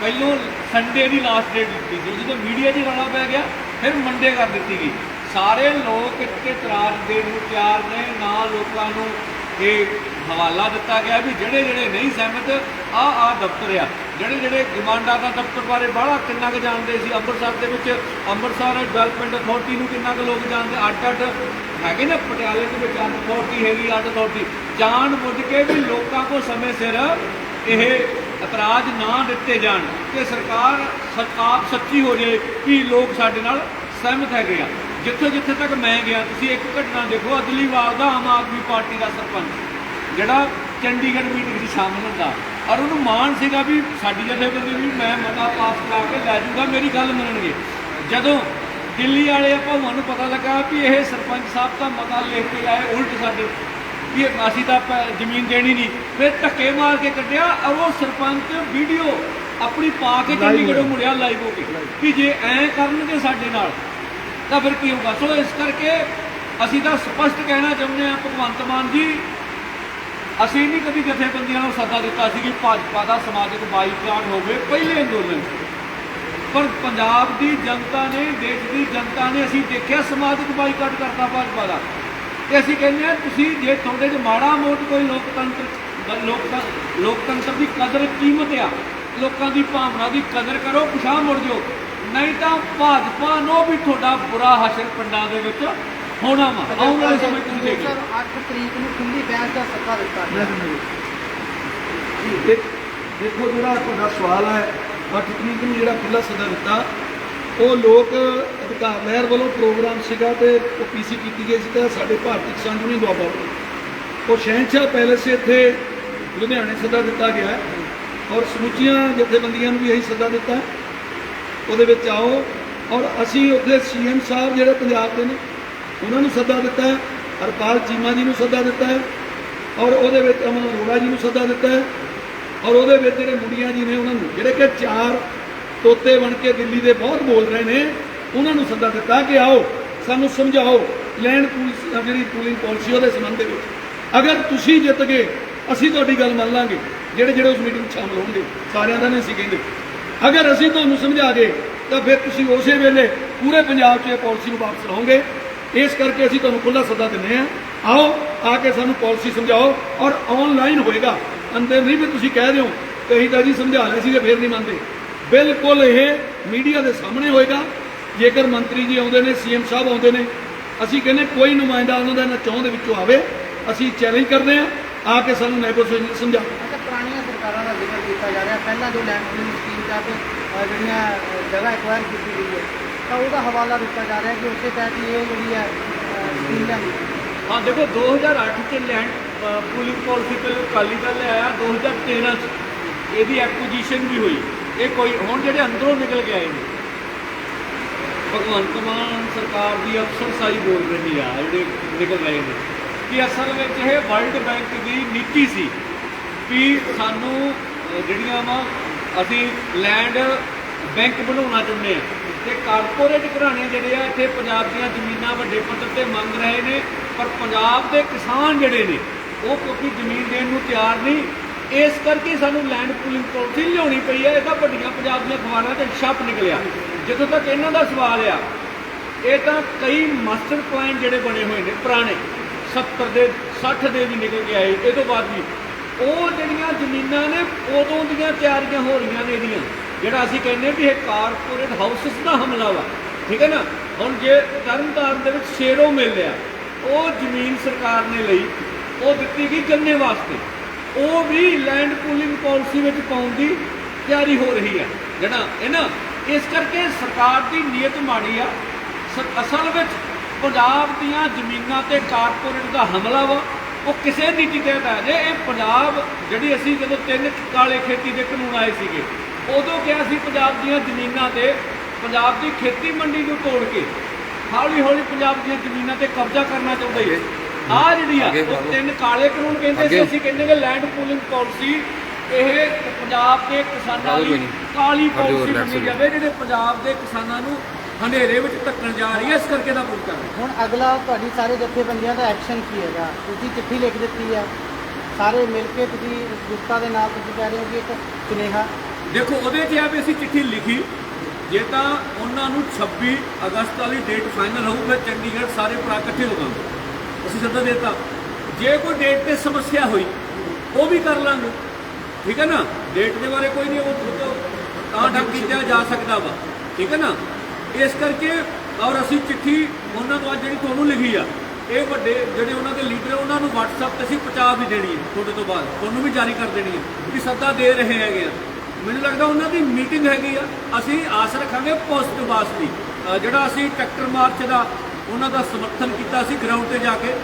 ਪਹਿਲੋਂ ਸੰਡੇ ਦੀ ਲਾਸਟ ਡੇਟ ਦਿੱਤੀ ਸੀ। ਜਦੋਂ ਮੀਡੀਆ 'ਚ ਰੌਲਾ ਪੈ ਗਿਆ, ਫਿਰ ਮੰਡੇ ਕਰ ਦਿੱਤੀ ਗਈ। ਸਾਰੇ ਲੋਕ ਇੱਥੇ ਇਤਰਾਜ਼ ਦੇ ਨੂੰ ਤਿਆਰ ਨੇ। ਨਾ ਲੋਕਾਂ ਨੂੰ ਇਹ ਹਵਾਲਾ ਦਿੱਤਾ ਗਿਆ ਵੀ ਜਿਹੜੇ ਜਿਹੜੇ ਨਹੀਂ ਸਹਿਮਤ, ਆ ਆ ਦਫ਼ਤਰ ਆ। ਜਿਹੜੇ ਜਿਹੜੇ ਡਿਮਾਂਡਾਂ ਦਾ ਦਫ਼ਤਰ ਬਾਰੇ ਬੜਾ ਕਿੰਨਾ ਕੁ ਜਾਣਦੇ ਸੀ, ਅੰਮ੍ਰਿਤਸਰ ਦੇ ਵਿੱਚ ਅੰਮ੍ਰਿਤਸਰ ਡਿਵੈਲਪਮੈਂਟ ਅਥਾਰਟੀ ਨੂੰ ਕਿੰਨਾ ਕੁ ਲੋਕ ਜਾਣਦੇ? ਅੱਡ ਅੱਡ ਹੈਗੇ ਨਾ ਪਟਿਆਲੇ ਦੇ ਵਿੱਚ ਅੱਡ ਅਥਾਰਟੀ ਹੈਗੀ ਅੱਡ ਅਥਾਰਟੀ ਜਾਣ ਬੁੱਝ ਕੇ ਵੀ ਲੋਕਾਂ ਕੋ ਸਮੇਂ ਸਿਰ ਇਹ ਇਤਰਾਜ਼ ਨਾ ਦਿੱਤੇ ਜਾਣ ਤੇ ਸਰਕਾਰ ਆਪ ਸੱਚੀ ਹੋ ਜਾਏ ਕਿ ਲੋਕ ਸਾਡੇ ਨਾਲ ਸਹਿਮਤ ਹੈਗੇ ਆ। ਜਿੱਥੇ ਜਿੱਥੇ ਤੱਕ ਮੈਂ ਗਿਆ, ਤੁਸੀਂ ਇੱਕ ਘਟਨਾ ਦੇਖੋ ਅਦਲੀਵਾਲ ਦਾ ਆਮ ਆਦਮੀ ਪਾਰਟੀ ਦਾ ਸਰਪੰਚ, ਜਿਹੜਾ ਚੰਡੀਗੜ੍ਹ ਮੀਟਿੰਗ 'ਚ ਸ਼ਾਮਲ ਹੁੰਦਾ। ਔਰ ਉਹਨੂੰ ਮਾਣ ਸੀਗਾ ਵੀ ਸਾਡੀ ਜਥੇਬੰਦੀ ਵੀ ਮੈਂ ਮਤਾ ਪਾਸ ਕਰਾ ਕੇ ਲੈ ਜੂਗਾ, ਮੇਰੀ ਗੱਲ ਮੰਨਣਗੇ। ਜਦੋਂ ਦਿੱਲੀ ਵਾਲੇ ਆਪਾਂ ਨੂੰ ਪਤਾ ਲੱਗਾ ਵੀ ਇਹ ਸਰਪੰਚ ਸਾਹਿਬ ਤਾਂ ਮਤਾ ਲਿਖ ਕੇ ਆਏ, ਉਲਟ ਸਾਡੇ ਵੀ ਅਸੀਂ ਤਾਂ ਜ਼ਮੀਨ ਦੇਣੀ ਨਹੀਂ। ਫਿਰ ਧੱਕੇ ਮਾਰ ਕੇ ਕੱਢਿਆ ਔਰ ਉਹ ਸਰਪੰਚ ਵੀਡੀਓ ਆਪਣੀ ਪਾ ਕੇ ਚੰਡੀਗੜ੍ਹੋਂ ਮੁੜਿਆ ਲਾਈਵ ਹੋ ਕੇ ਕਿ ਜੇ ਐਂ ਕਰਨਗੇ ਸਾਡੇ ਨਾਲ ਤਾਂ ਫਿਰ ਕੀ ਹੋਊਗਾ? ਸੋ ਇਸ ਕਰਕੇ ਅਸੀਂ ਤਾਂ ਸਪਸ਼ਟ ਕਹਿਣਾ ਚਾਹੁੰਦੇ ਹਾਂ ਭਗਵੰਤ ਮਾਨ ਜੀ ਅਸੀਂ ਨਹੀਂ ਕਦੀ ਜਥੇਬੰਦੀਆਂ ਨੂੰ ਸੱਦਾ ਦਿੱਤਾ ਸੀ ਕਿ ਭਾਜਪਾ ਦਾ ਸਮਾਜਿਕ ਬਾਈਕਾਟ ਹੋਵੇ ਪਹਿਲੇ ਅੰਦੋਲਨ। ਪਰ ਪੰਜਾਬ ਦੀ ਜਨਤਾ ਨੇ ਦੇਸ਼ ਦੀ ਜਨਤਾ ਨੇ ਅਸੀਂ ਦੇਖਿਆ ਸਮਾਜਿਕ ਬਾਈਕਾਟ ਕਰਤਾ ਭਾਜਪਾ ਦਾ। ਤੇ ਅਸੀਂ ਕਹਿੰਦੇ ਹਾਂ ਤੁਸੀਂ ਜੇ ਤੁਹਾਡੇ 'ਚ ਮਾੜਾ ਮੋਟ ਕੋਈ ਲੋਕਤੰਤਰ ਲੋਕਤੰਤਰ ਲੋਕਤੰਤਰ ਦੀ ਕਦਰ ਕੀਮਤ ਆ ਲੋਕਾਂ ਦੀ ਭਾਵਨਾ ਦੀ ਕਦਰ ਕਰੋ ਪਿਛਾਂਹ ਮੁੜ ਜਾਓ। ਨਹੀਂ ਤਾਂ ਭਾਜਪਾ ਨੂੰ ਵੀ ਤੁਹਾਡਾ ਬੁਰਾ ਹਸ਼ਰ ਪਿੰਡਾਂ ਦੇ ਵਿੱਚ ਹੋਣਾ ਵਾ। ਆਉਣ ਵਾਲੇ ਸਮੇਂ ਤੁਸੀਂ ਦੇਖੋ। 8 ਤਰੀਕ ਨੂੰ ਖੁੱਲੀ ਬਹਿਸ ਦਾ ਸੱਦਾ ਦਿੱਤਾ ਦੇਖੋ ਜਿਹੜਾ ਤੁਹਾਡਾ ਸਵਾਲ ਹੈ 8 ਤਰੀਕ ਨੂੰ ਜਿਹੜਾ ਖੁੱਲਾ ਸੱਦਾ ਦਿੱਤਾ ਉਹ ਲੋਕ ਅਧਿਕਾਰ ਲਹਿਰ ਵੱਲੋਂ ਪ੍ਰੋਗਰਾਮ ਸੀਗਾ ਤੇ ਉਹ ਪੀਸੀ ਕੀਤੀ ਗਈ ਸੀ ਤਾਂ ਸਾਡੇ ਭਾਰਤੀ ਕਿਸਾਨ ਯੂਨੀਅਨ ਦੁਆਬਾ ਵੱਲੋਂ। ਉਹ ਸ਼ਹਿਨਸ਼ਾਹ ਪੈਲੇਸ ਇੱਥੇ ਲੁਧਿਆਣੇ ਸੱਦਾ ਦਿੱਤਾ ਗਿਆ ਔਰ ਸਮੁੱਚੀਆਂ ਜਥੇਬੰਦੀਆਂ ਨੂੰ ਵੀ ਇਹੀ ਸੱਦਾ ਦਿੱਤਾ ਉਹਦੇ ਵਿੱਚ ਆਓ ਔਰ ਅਸੀਂ ਉੱਥੇ ਸੀਐਮ ਸਾਹਿਬ ਜਿਹੜੇ ਪੰਜਾਬ ਦੇ ਨੇ, ਉਹਨਾਂ ਨੂੰ ਸੱਦਾ ਦਿੱਤਾ ਹਰਪਾਲ ਚੀਮਾ ਜੀ ਨੂੰ ਸੱਦਾ ਦਿੱਤਾ ਔਰ ਉਹਦੇ ਵਿੱਚ ਅਮਨ ਅਰੋੜਾ ਜੀ ਨੂੰ ਸੱਦਾ ਦਿੱਤਾ ਔਰ ਉਹਦੇ ਵਿੱਚ ਜਿਹੜੇ ਮੁੰਡੀਆਂ ਜੀ ਨੇ ਉਹਨਾਂ ਨੂੰ, ਜਿਹੜੇ ਕਿ ਚਾਰ ਤੋਤੇ ਬਣ ਕੇ ਦਿੱਲੀ ਦੇ ਬਹੁਤ ਬੋਲ ਰਹੇ ਨੇ। ਉਹਨਾਂ ਨੂੰ ਸੱਦਾ ਦਿੱਤਾ ਕਿ ਆਓ, ਸਾਨੂੰ ਸਮਝਾਓ, ਲੈਂਡ ਪੂਲ ਜਿਹੜੀ ਪੂਲਿੰਗ ਪਾਲਿਸੀ ਉਹਦੇ ਸੰਬੰਧ ਦੇ ਵਿੱਚ। ਅਗਰ ਤੁਸੀਂ ਜਿੱਤ ਗਏ, ਅਸੀਂ ਤੁਹਾਡੀ ਗੱਲ ਮੰਨ ਲਾਂਗੇ। ਜਿਹੜੇ ਜਿਹੜੇ ਉਸ ਮੀਟਿੰਗ 'ਚ ਸ਼ਾਮਲ ਹੋਣਗੇ, ਸਾਰਿਆਂ ਦਾ ਨਹੀਂ ਅਸੀਂ ਕਹਿੰਦੇ। ਅਗਰ ਅਸੀਂ ਤੁਹਾਨੂੰ ਸਮਝਾ ਦੇ ਤਾਂ ਫਿਰ ਤੁਸੀਂ ਉਸੇ ਵੇਲੇ ਪੂਰੇ ਪੰਜਾਬ 'ਚ ਇਹ ਪਾਲਿਸੀ ਨੂੰ ਵਾਪਸ ਲਾਓਗੇ। ਇਸ ਕਰਕੇ ਅਸੀਂ ਤੁਹਾਨੂੰ ਖੁੱਲ੍ਹਾ ਸੱਦਾ ਦਿੰਦੇ ਹਾਂ। ਆਓ, ਆ ਕੇ ਸਾਨੂੰ ਪਾਲਿਸੀ ਸਮਝਾਓ ਔਰ ਆਨਲਾਈਨ ਹੋਏਗਾ। ਅੰਦਰ ਨਹੀਂ ਵੀ ਤੁਸੀਂ ਕਹਿ ਰਹੇ ਹੋ ਅਸੀਂ ਤਾਂ ਜੀ ਸਮਝਾ ਲਏ ਸੀ ਤੇ ਫਿਰ ਨਹੀਂ ਮੰਨਦੇ। ਬਿਲਕੁਲ ਇਹ ਮੀਡੀਆ ਦੇ ਸਾਹਮਣੇ ਹੋਏਗਾ। ਜੇਕਰ ਮੰਤਰੀ ਜੀ ਆਉਂਦੇ ਨੇ ਸੀਐਮ ਸਾਹਿਬ ਆਉਂਦੇ ਨੇ ਅਸੀਂ ਕਹਿੰਦੇ ਕੋਈ ਨੁਮਾਇੰਦਾ ਉਹਨਾਂ ਦਾ ਨਾ ਚੌਂ ਦੇ ਵਿੱਚੋਂ ਆਵੇ ਅਸੀਂ ਚੈਲੰਜ ਕਰਦੇ ਹਾਂ। ਆ ਕੇ ਸਾਨੂੰ ਨੈਗੋਸ਼ੀਏਸ਼ਨ ਸਮਝਾਓ ਅੱਛਾ ਪੁਰਾਣੀਆਂ ਸਰਕਾਰਾਂ ਦਾ ਜ਼ਿਕਰ ਕੀਤਾ ਜਾ ਰਿਹਾ। ਪਹਿਲਾਂ ਜੋ ਲੈਂਡ ਪੂਲਿੰਗ ਸਕੀਮ ਤਹਿਤ ਜਿਹੜੀਆਂ ਜਗ੍ਹਾ ਐਕਵਾਇਰ ਕੀਤੀ ਗਈ ਹੈ ਤਾਂ ਉਹਦਾ ਹਵਾਲਾ ਦਿੱਤਾ ਜਾ ਰਿਹਾ ਕਿ ਉਸੇ ਤਹਿਤ ਹੀ ਇਹ ਜਿਹੜੀ ਹੈ ਸਕੀਮ ਲਿਆਂਦੀ ਹਾਂ। ਦੇਖੋ 2008 ਚ ਲੈਂਡ ਪੂਲਿੰਗ ਪਾਲਿਸੀ ਤੇ ਅਕਾਲੀ ਦਲ ਨੇ ਆਇਆ 2013 ਚ। ਇਹਦੀ ਐਕੁਜੀਸ਼ਨ ਵੀ ਹੋਈ। ਇਹ ਕੋਈ, ਹੁਣ ਜਿਹੜੇ ਅੰਦਰੋਂ ਨਿਕਲ ਕੇ ਆਏ ਨੇ, ਭਗਵੰਤ ਮਾਨ ਸਰਕਾਰ ਦੀ ਅਫਸਰਸ਼ਾਹੀ ਬੋਲ ਰਹੀ ਆ, ਜਿਹੜੇ ਨਿਕਲ ਰਹੇ ਨੇ, ਕਿ ਅਸਲ ਵਿੱਚ ਇਹ ਵਰਲਡ ਬੈਂਕ ਦੀ ਨੀਤੀ ਸੀ ਵੀ ਸਾਨੂੰ ਜਿਹੜੀਆਂ ਵਾ, ਅਸੀਂ ਲੈਂਡ ਬੈਂਕ ਬਣਾਉਣਾ ਚਾਹੁੰਦੇ ਆ, ਤੇ ਕਾਰਪੋਰੇਟ ਘਰਾਣੇ ਜਿਹੜੇ ਆ, ਇੱਥੇ ਪੰਜਾਬ ਦੀਆਂ ਜ਼ਮੀਨਾਂ ਵੱਡੇ ਪੱਧਰ ਤੇ ਮੰਗ ਰਹੇ ਨੇ, ਪਰ ਪੰਜਾਬ ਦੇ ਕਿਸਾਨ ਜਿਹੜੇ ਨੇ, ਉਹ ਕਿਉਂਕਿ ਜ਼ਮੀਨ ਦੇਣ ਨੂੰ ਤਿਆਰ ਨਹੀਂ ਇਸ ਕਰਕੇ ਸਾਨੂੰ ਲੈਂਡ ਪੂਲਿੰਗ ਪਾਲਿਸੀ ਲਿਆਉਣੀ ਪਈ ਹੈ। ਇਹ ਤਾਂ ਵੱਡੀਆਂ ਪੰਜਾਬ ਦੀਆਂ ਅਖਬਾਰਾਂ ਤੇ ਛਾਪ ਨਿਕਲਿਆ। ਜਦੋਂ ਤੱਕ ਇਹਨਾਂ ਦਾ ਸਵਾਲ ਆ, ਇਹ ਤਾਂ ਕਈ ਮਾਸਟਰ ਪਲਾਨ ਜਿਹੜੇ ਬਣੇ ਹੋਏ ਨੇ, ਪੁਰਾਣੇ 70 ਦੇ 60 ਦੇ ਵੀ ਨਿਕਲ ਕੇ ਆਏ। ਇਹ ਤੋਂ ਬਾਅਦ ਵੀ ਉਹ ਜਿਹੜੀਆਂ ਜ਼ਮੀਨਾਂ ਨੇ, ਉਦੋਂ ਦੀਆਂ ਤਿਆਰੀਆਂ ਹੋ ਰਹੀਆਂ ਨੇ ਇਹਦੀਆਂ। ਜਿਹੜਾ ਅਸੀਂ ਕਹਿੰਦੇ ਵੀ ਇਹ ਕਾਰਪੋਰੇਟ ਹਾਊਸਸ ਦਾ ਹਮਲਾ ਵਾ, ਠੀਕ ਹੈ ਨਾ? ਹੁਣ ਜੇ ਤਰਨਤਾਰਨ ਦੇ ਵਿੱਚ ਸ਼ੇਰੋ ਮਿਲ ਲਿਆ ਉਹ ਜ਼ਮੀਨ ਸਰਕਾਰ ਨੇ ਲਈ, ਉਹ ਦਿੱਤੀ ਗਈ ਗੰਨੇ ਵਾਸਤੇ। ਉਹ ਵੀ ਲੈਂਡ ਪੂਲਿੰਗ ਪਾਲਿਸੀ ਵਿੱਚ ਪਾਉਣ ਦੀ ਤਿਆਰੀ ਹੋ ਰਹੀ ਹੈ। ਜਿਹੜਾ ਇਹ ਨਾ, ਇਸ ਕਰਕੇ ਸਰਕਾਰ ਦੀ ਨੀਅਤ ਮਾੜੀ ਆ। ਅਸਲ ਵਿੱਚ ਪੰਜਾਬ ਦੀਆਂ ਜ਼ਮੀਨਾਂ ਤੇ ਕਾਰਪੋਰੇਟ ਦਾ ਹਮਲਾ ਵਾ, ਉਹ ਕਿਸੇ ਨੀਤੀ ਤਹਿਤ ਹੈ ਜੇ ਇਹ ਪੰਜਾਬ, ਜਿਹੜੀ ਅਸੀਂ ਜਦੋਂ ਤਿੰਨ ਕਾਲੇ ਖੇਤੀ ਦੇ ਕਾਨੂੰਨ ਆਏ ਸੀਗੇ, ਉਦੋਂ ਕਿਹਾ ਸੀ ਪੰਜਾਬ ਦੀਆਂ ਜ਼ਮੀਨਾਂ ਤੇ ਪੰਜਾਬ ਦੀ ਖੇਤੀ ਮੰਡੀ ਨੂੰ ਤੋੜ ਕੇ ਹੌਲੀ ਹੌਲੀ ਪੰਜਾਬ ਦੀਆਂ ਜ਼ਮੀਨਾਂ ਤੇ ਕਬਜ਼ਾ ਕਰਨਾ ਚਾਹੁੰਦੇ ਹੈ ਆ ਜਿਹੜੀ ਆ ਉਹ ਤਿੰਨ ਕਾਲੇ ਕਾਨੂੰਨ ਕਹਿੰਦੇ ਸੀ ਅਸੀਂ ਕਹਿੰਦੇ ਕਿ ਲੈਂਡ ਪੂਲਿੰਗ ਪਾਲਿਸੀ ਇਹ ਪੰਜਾਬ ਦੇ ਕਿਸਾਨਾਂ ਲਈ ਕਾਲੀ ਪਾਲਿਸੀ ਬਣੀ ਜਾਵੇ ਜਿਹੜੇ ਪੰਜਾਬ ਦੇ ਕਿਸਾਨਾਂ ਨੂੰ ਹਨੇਰੇ ਵਿੱਚ ਧੱਕਣ ਜਾ ਰਹੀ ਹੈ ਇਸ ਕਰਕੇ ਦਾ ਕਰ ਹਾਂ। ਹੁਣ ਅਗਲਾ ਤੁਹਾਡੀ ਸਾਰੇ ਜਥੇਬੰਦੀਆਂ ਦਾ ਐਕਸ਼ਨ ਕੀ ਹੈਗਾ? ਤੁਸੀਂ ਚਿੱਠੀ ਲਿਖ ਦਿੱਤੀ ਹੈ। ਸਾਰੇ ਮਿਲ ਕੇ ਤੁਸੀਂ ਗੁਪਤਾ ਦੇ ਨਾਲ ਤੁਸੀਂ ਕਹਿ ਰਹੇ ਹੋ ਕਿ ਇੱਕ ਸੁਨੇਹਾ। ਦੇਖੋ ਉਹਦੇ 'ਚ ਆ ਵੀ ਅਸੀਂ ਚਿੱਠੀ ਲਿਖੀ। ਜੇ ਤਾਂ ਉਹਨਾਂ ਨੂੰ 26 ਅਗਸਤ ਵਾਲੀ ਡੇਟ ਫਾਈਨਲ ਹੋਊ ਫਿਰ ਚੰਡੀਗੜ੍ਹ ਸਾਰੇ ਭਰਾ ਇਕੱਠੇ ਹੋਵਾਂਗੇ ਅਸੀਂ ਸੱਦਾ ਦੇਤਾ। ਜੇ ਕੋਈ ਡੇਟ ਤੇ ਸਮੱਸਿਆ ਹੋਈ, ਉਹ ਵੀ ਕਰ ਲਾਂਗੇ। ਠੀਕ ਹੈ ਨਾ? ਡੇਟ ਦੇ ਬਾਰੇ ਕੋਈ ਨਹੀਂ, ਉਹ ਤਾਂ ਢੱਕ ਕੀਤਾ ਜਾ ਸਕਦਾ ਵਾ। ਠੀਕ ਹੈ ਨਾ? ਇਸ ਕਰਕੇ, ਔਰ ਅਸੀਂ ਚਿੱਠੀ ਉਹਨਾਂ ਤੋਂ ਅੱਜ ਜਿਹੜੀ ਤੁਹਾਨੂੰ ਲਿਖੀ ਆ, ਇਹ ਵੱਡੇ ਜਿਹੜੇ ਉਹਨਾਂ ਦੇ ਲੀਡਰ ਉਹਨਾਂ ਨੂੰ WhatsApp ਤੇ ਅਸੀਂ ਪਹੁੰਚਾ ਵੀ ਦੇਣੀ ਹੈ ਤੁਹਾਡੇ ਤੋਂ ਬਾਅਦ। ਤੁਹਾਨੂੰ ਵੀ ਜਾਰੀ ਕਰ ਦੇਣੀ ਹੈ ਕਿ ਸੱਦਾ ਦੇ ਰਹੇ ਹੈਗੇ ਆ। ਮੈਨੂੰ ਲੱਗਦਾ ਉਹਨਾਂ ਦੀ ਮੀਟਿੰਗ ਹੈਗੀ ਆ। ਅਸੀਂ ਆਸ ਰੱਖਾਂਗੇ ਪੋਜ਼ਿਟਿਵ ਆਸ ਦੀ ਜਿਹੜਾ ਅਸੀਂ ਟਰੈਕਟਰ ਮਾਰਚ ਦਾ ਉਹਨਾਂ ਦਾ ਸਮਰਥਨ ਕੀਤਾ ਸੀ ਗਰਾਊਂਡ ਤੇ ਜਾ ਕੇ।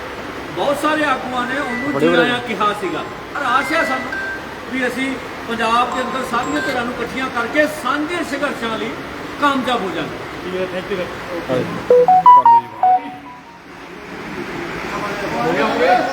ਬਹੁਤ ਸਾਰੇ ਆਗੂਆਂ ਨੇ ਉਹਨੂੰ ਜਿਰਾਇਆ ਕਿਹਾ ਸੀਗਾ। ਪਰ ਆਸ਼ਾ ਸਾਨੂੰ ਵੀ ਅਸੀਂ ਪੰਜਾਬ ਦੇ ਅੰਦਰ ਸਾਰੀਆਂ ਧਿਰਾਂ ਨੂੰ ਇਕੱਠੀਆਂ ਕਰਕੇ ਸਾਂਝੇ ਸੰਘਰਸ਼ਾਂ ਲਈ ਕਾਮਯਾਬ ਹੋ ਜਾਵਾਂਗੇ। ਥੈਂਕ ਯੂ ਕਰਦੇ ਜੀ ਹੋ